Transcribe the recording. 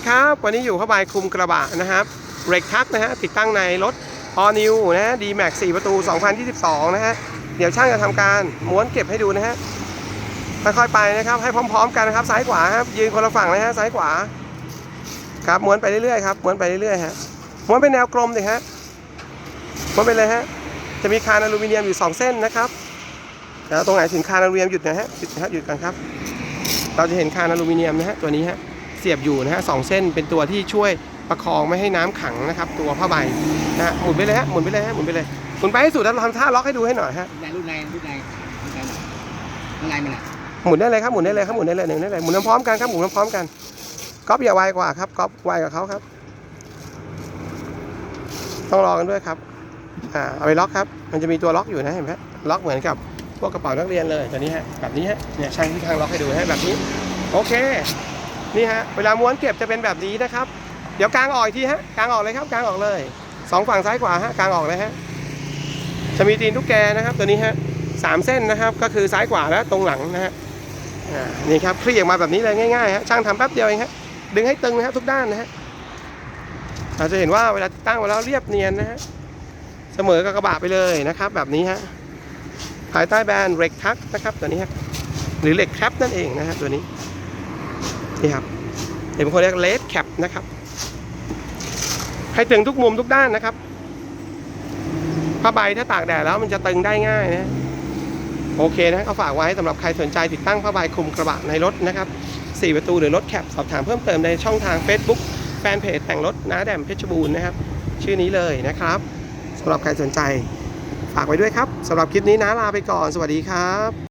คครับ วันนี้อยู่เข้าไปคุมกระบะนะครับเบรกทักนะฮะติดตั้งในรถ All New นะฮะ D-Max 4 ประตู 2022 นะฮะ เดี๋ยวช่างจะทำการม้วนเก็บให้ดูนะฮะค่อยๆไปนะครับ ให้พร้อม ๆ กันนะครับ ซ้ายขวาครับยืนคนละฝั่งนะฮะซ้ายขวา ครับม้วนไปเรื่อยๆครับม้วนไปเรื่อยๆฮะม้วนเป็นแนวกลมเลยฮะม้วนไปเลยฮะจะมีคานอลูมิเนียมอยู่ 2 เส้นนะครับแล้วตรงไหนถึงคานอลูมิเนียมหยุดนะฮะหยุดนะครับหยุดกันครับ เราจะเห็นคานอลูมิเนียมนะฮะตัวนี้ฮะ เสียบอยู่นะฮะสองเส้นเป็นตัวที่ช่วยประคองไม่ให้น้ำขังนะครับ ตัวผ้าใบนะฮะหมุนไปเลยฮะหมุนไปเลยฮะหมุนไปเลยหมุนไปให้สุดแล้วเราทำท่าล็อกให้ดูให้หน่อยฮะรุ่นในรุ่นในรุ่นในรุ่นในมันอะหมุนได้เลยครับหมุนได้เลยครับหมุนได้เลยหนึ่งได้เลยหมุนพร้อมกันครับหมุนพร้อมกันก๊อปอย่าไวกว่าครับก๊อปไวกว่าเขาครับ ต้องรอกันด้วยครับอ่าเอาไปล็อกครับ มันจะมีตัวล็อกอยู่นะเห็นไหมล็อกเหมือนกับพวกกระเป๋านักเรียนเลยตัวนี้ฮะแบบนี้ฮะเนี่ยช่างที่ทางล็อกให้ดูฮะแบบนี้ โอเค นี่ฮะเวลาม้วนเก็บจะเป็นแบบนี้นะครับ เดี๋ยวกางออกอีกทีฮะกางออกเลยครับกางออกเลยสองฝั่งซ้ายขวาฮะกางออกเลยฮะจะมีตีนตุ๊กแกนะครับ ตัวนี้ฮะสามเส้นนะครับก็คือซ้ายขวาและตรงหลังนะฮะนี่ครับคลี่ออกมาแบบนี้เลยง่ายๆฮะช่างทำแป๊บเดียวเองฮะดึงให้ตึงนะฮะทุกด้านนะฮะเราจะเห็นว่าเวลาตั้งไว้แล้วเรียบเนียนนะฮะเสมอกับกระบะไปเลยนะครับ แบบนี้ฮะภายใต้แบรนด์เร็กทักนะครับตัวนี้ฮะหรือเหล็กแคปนั่นเองนะฮะตัวนี้ นี่ครับเดี๋ยวบางคนเรียกเลสแคปนะครับ ให้ตึงทุกมุมทุกด้านนะครับผ้าใบถ้าตากแดดแล้วมันจะตึงได้ง่ายนะโอเคนะก็ฝากไว้สำหรับใครสนใจติดตั้งผ้าใบคลุมกระบะในรถนะครับ4ประตูหรือรถแคปสอบถามเพิ่มเติมในช่องทาง Facebook แฟนเพจแต่งรถน้าแดมเพชรบูรณ์นะครับ ชื่อนี้เลยนะครับสำหรับใครสนใจ ฝากไว้ด้วยครับสำหรับคลิปนี้น้าลาไปก่อน สวัสดีครับ